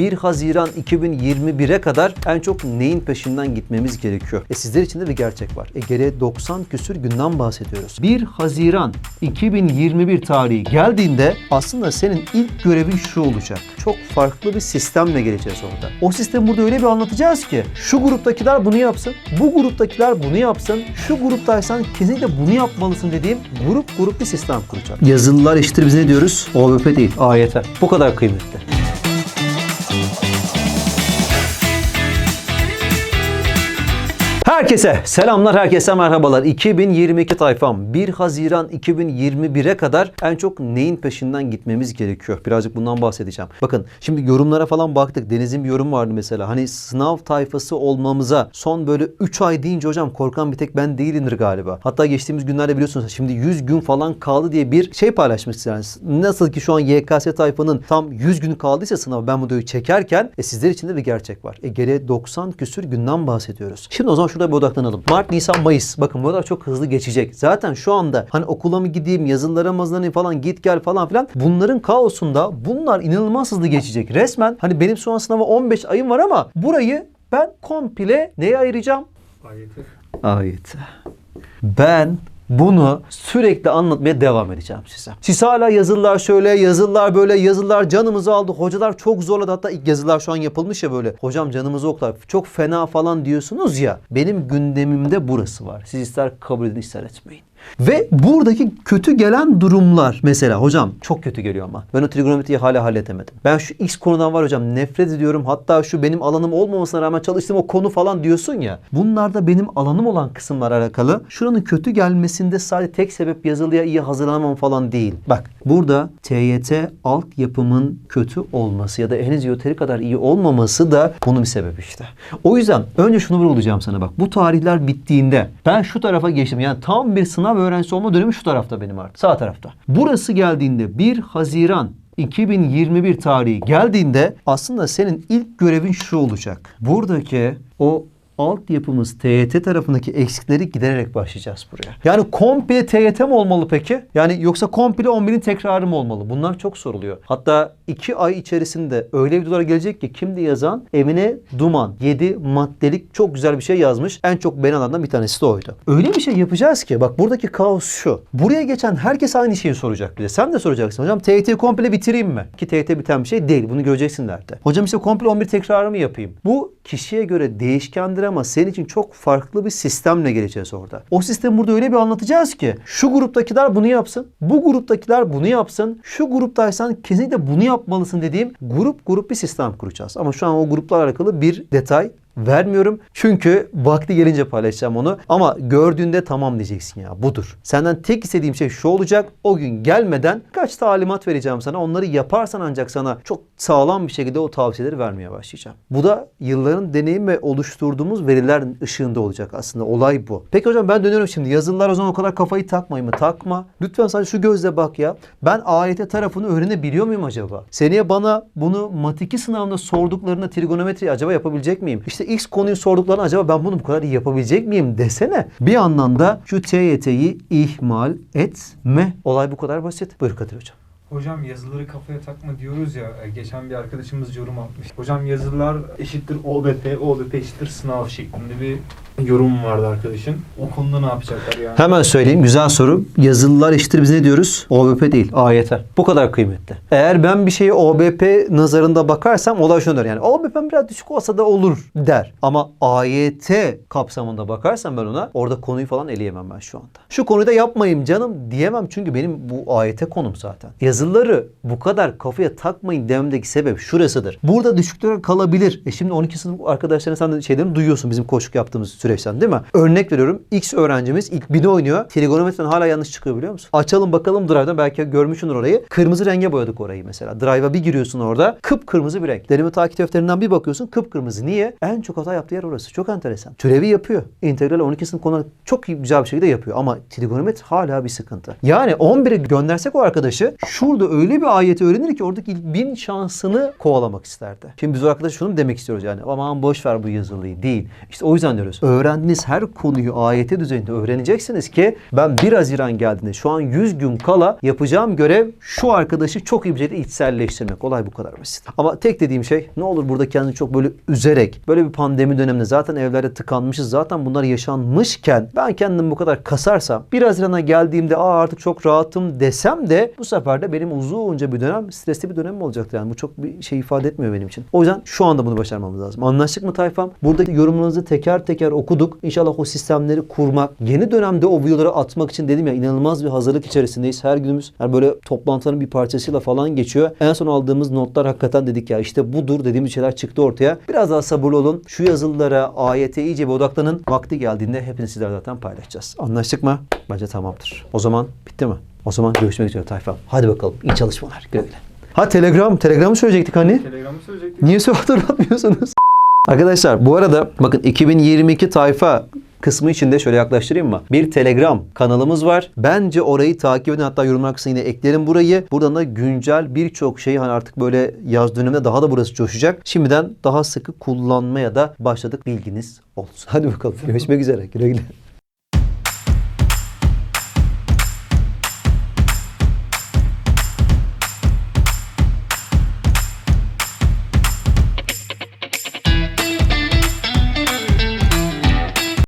1 Haziran 2021'e kadar en çok neyin peşinden gitmemiz gerekiyor? E sizler için de bir gerçek var. E geriye 90 küsür günden bahsediyoruz. 1 Haziran 2021 tarihi geldiğinde aslında senin ilk görevin şu olacak. Çok farklı bir sistemle geleceğiz orada. O sistemi burada öyle bir anlatacağız ki şu gruptakiler bunu yapsın, bu gruptakiler bunu yapsın, şu gruptaysan kesinlikle bunu yapmalısın dediğim grup grup bir sistem kuracağız. Yazılılar eşittir biz ne diyoruz? OBP değil, AYT. Bu kadar kıymetli. Herkese selamlar, herkese merhabalar. 2022 tayfam 1 Haziran 2021'e kadar en çok neyin peşinden gitmemiz gerekiyor? Birazcık bundan bahsedeceğim. Bakın şimdi yorumlara falan baktık. Deniz'in bir yorum vardı mesela. Hani sınav tayfası olmamıza son böyle 3 ay deyince hocam korkan bir tek ben değilimdir galiba. Hatta geçtiğimiz günlerde biliyorsunuz şimdi 100 gün falan kaldı diye bir şey paylaşmışsınız. Yani nasıl ki şu an YKS tayfanın tam 100 gün kaldıysa sınav ben bu videoyu çekerken e sizler için de bir gerçek var. E geriye 90 küsür günden bahsediyoruz. Şimdi o zaman şurada bir odaklanalım. Mart, Nisan, Mayıs. Bakın buralar çok hızlı geçecek. Zaten şu anda hani okula mı gideyim, yazılılara mı hazırlanayım falan git gel falan filan. Bunların kaosunda bunlar inanılmaz hızlı geçecek. Resmen hani benim şu an sınava 15 ayım var ama burayı ben komple neye ayıracağım? Ayeti. Ayet. Ben bunu sürekli anlatmaya devam edeceğim size. Siz hala yazılar şöyle, yazılar böyle, yazılar canımızı aldı. Hocalar çok zorladı. Hatta ilk yazılar şu an yapılmış ya böyle. Hocam canımızı okular. Çok fena falan diyorsunuz ya. Benim gündemimde burası var. Siz ister kabul edin ister etmeyin. Ve buradaki kötü gelen durumlar mesela hocam çok kötü geliyor ama ben o trigonometriyi hala halledemedim. Ben şu X konudan var hocam nefret ediyorum hatta şu benim alanım olmamasına rağmen çalıştığım o konu falan diyorsun ya. Bunlarda benim alanım olan kısımlar alakalı şuranın kötü gelmesinde sadece tek sebep yazılıya iyi hazırlanamam falan değil. Bak burada TYT altyapımın kötü olması ya da henüz yeteri kadar iyi olmaması da bunun bir sebebi işte. O yüzden önce şunu vurgulayacağım sana bak. Bu tarihler bittiğinde ben şu tarafa geçtim. Yani tam bir sınav öğrencisi olma dönemi şu tarafta benim artık. Sağ tarafta. Burası geldiğinde 1 Haziran 2021 tarihi geldiğinde aslında senin ilk görevin şu olacak. Buradaki o altyapımız TYT tarafındaki eksikleri gidererek başlayacağız buraya. Yani komple TYT mi olmalı peki? Yani yoksa komple 11'in tekrarı mı olmalı? Bunlar çok soruluyor. Hatta 2 ay içerisinde öyle videolar gelecek ki kimdi yazan? Emine Duman 7 maddelik çok güzel bir şey yazmış. En çok beğeni alanlardan bir tanesi de oydu. Öyle bir şey yapacağız ki bak buradaki kaos şu. Buraya geçen herkes aynı şeyi soracak bize. Sen de soracaksın. Hocam TYT'yi komple bitireyim mi? Ki TYT biten bir şey değil. Bunu göreceksin derdi. Hocam işte komple 11 tekrarı mı yapayım? Bu kişiye göre değişkendir ama senin için çok farklı bir sistemle geleceğiz orada. O sistemi burada öyle bir anlatacağız ki şu gruptakiler bunu yapsın, bu gruptakiler bunu yapsın, şu gruptaysan kesinlikle bunu yapmalısın dediğim grup grup bir sistem kuracağız. Ama şu an o gruplarla alakalı bir detay vermiyorum. Çünkü vakti gelince paylaşacağım onu. Ama gördüğünde tamam diyeceksin ya budur. Senden tek istediğim şey şu olacak. O gün gelmeden kaç talimat vereceğim sana. Onları yaparsan ancak sana çok sağlam bir şekilde o tavsiyeleri vermeye başlayacağım. Bu da yılların deneyim ve oluşturduğumuz veriler ışığında olacak aslında. Olay bu. Peki hocam ben dönüyorum şimdi. Yazılılar o zaman o kadar kafayı takmayın mı? Takma. Lütfen sadece şu gözle bak ya. Ben AYT tarafını öğrenebiliyor muyum acaba? Seneye bana bunu Mat 2 sınavında sorduklarında trigonometri acaba yapabilecek miyim? İşte X konuyu sorduklarında acaba ben bunu bu kadar iyi yapabilecek miyim desene. Bir yandan da şu TYT'yi ihmal etme. Olay bu kadar basit. Buyur Kadir Hocam. Hocam yazıları kafaya takma diyoruz ya. e, Geçen bir arkadaşımız yorum atmış. Hocam yazılar eşittir OBP, OBP eşittir sınav şeklinde bir yorum vardı arkadaşın. O konuda ne yapacaklar yani? Hemen söyleyeyim. Güzel soru. Yazılılar eşittir biz ne diyoruz? OBP değil. AYT. Bu kadar kıymetli. Eğer ben bir şeyi OBP nazarında bakarsam olay şunu der. Yani OBP biraz düşük olsa da olur der. Ama AYT kapsamında bakarsam ben ona orada konuyu falan eleyemem ben şu anda. Şu konuyu da yapmayayım canım diyemem çünkü benim bu AYT konum zaten. Yazıları bu kadar kafaya takmayın dememdeki sebep şurasıdır. Burada düşüklere kalabilir. E şimdi 12 sınıf arkadaşların sen de şeylerini duyuyorsun bizim koşuk yaptığımız süreçten değil mi? Örnek veriyorum. X öğrencimiz ilk bini oynuyor. Trigonometriden hala yanlış çıkıyor biliyor musun? Açalım bakalım Drive'dan belki görmüşsündür orayı. Kırmızı renge boyadık orayı mesela. Drive'a bir giriyorsun orada. Kıpkırmızı bir renk. Deneme takip defterinden bir bakıyorsun kıpkırmızı. Niye? En çok hata yaptığı yer orası. Çok enteresan. Türevi yapıyor. İntegral 12 sınıf konuları çok güzel bir şekilde yapıyor. Ama trigonometri hala bir sıkıntı. Yani 11'e göndersek o arkadaşı şurada öyle bir ayeti öğrenir ki oradaki ilk bin şansını kovalamak isterdi. Şimdi biz o arkadaş şunu demek istiyoruz yani. Aman boş ver bu yazılıyı. Değil. İşte o yüzden diyoruz. Öğrendiğiniz her konuyu AYT düzeyinde öğreneceksiniz ki ben 1 Haziran geldiğinde şu an 100 gün kala yapacağım görev şu arkadaşı çok iyi bir şekilde içselleştirmek. Olay bu kadar basit. Ama tek dediğim şey ne olur burada kendini çok böyle üzerek böyle bir pandemi döneminde zaten evlerde tıkanmışız zaten bunlar yaşanmışken ben kendimi bu kadar kasarsam 1 Haziran'a geldiğimde Aa, artık çok rahatım desem de bu sefer de benim uzunca bir dönem stresli bir dönemim olacaktır. Yani bu çok bir şey ifade etmiyor benim için. O yüzden şu anda bunu başarmamız lazım. Anlaştık mı tayfam? Buradaki yorumlarınızı teker teker okuduk. İnşallah o sistemleri kurmak, yeni dönemde o videoları atmak için dedim ya inanılmaz bir hazırlık içerisindeyiz. Her günümüz yani böyle toplantıların bir parçasıyla falan geçiyor. En son aldığımız notlar hakikaten dedik ya işte budur dediğimiz şeyler çıktı ortaya. Biraz daha sabırlı olun. Şu yazılılara, ayete iyice bir odaklanın. Vakti geldiğinde hepiniz sizler zaten paylaşacağız. Anlaştık mı? Bence tamamdır. O zaman bitti mi? O zaman görüşmek üzere tayfam. Hadi bakalım. İyi çalışmalar. Güle güle. Ha Telegram. Telegram'ı söyleyecektik hani. Telegram'ı söyleyecektik. Niye hatırlatmıyorsunuz? Arkadaşlar bu arada bakın 2022 tayfa kısmı içinde şöyle yaklaştırayım mı? Bir Telegram kanalımız var. Bence orayı takip edin. Hatta yorumlar kısmına yine eklerim burayı. Buradan da güncel birçok şeyi hani artık böyle yaz döneminde daha da burası coşacak. Şimdiden daha sıkı kullanmaya da başladık bilginiz olsun. Hadi bakalım. Görüşmek üzere. Güle güle.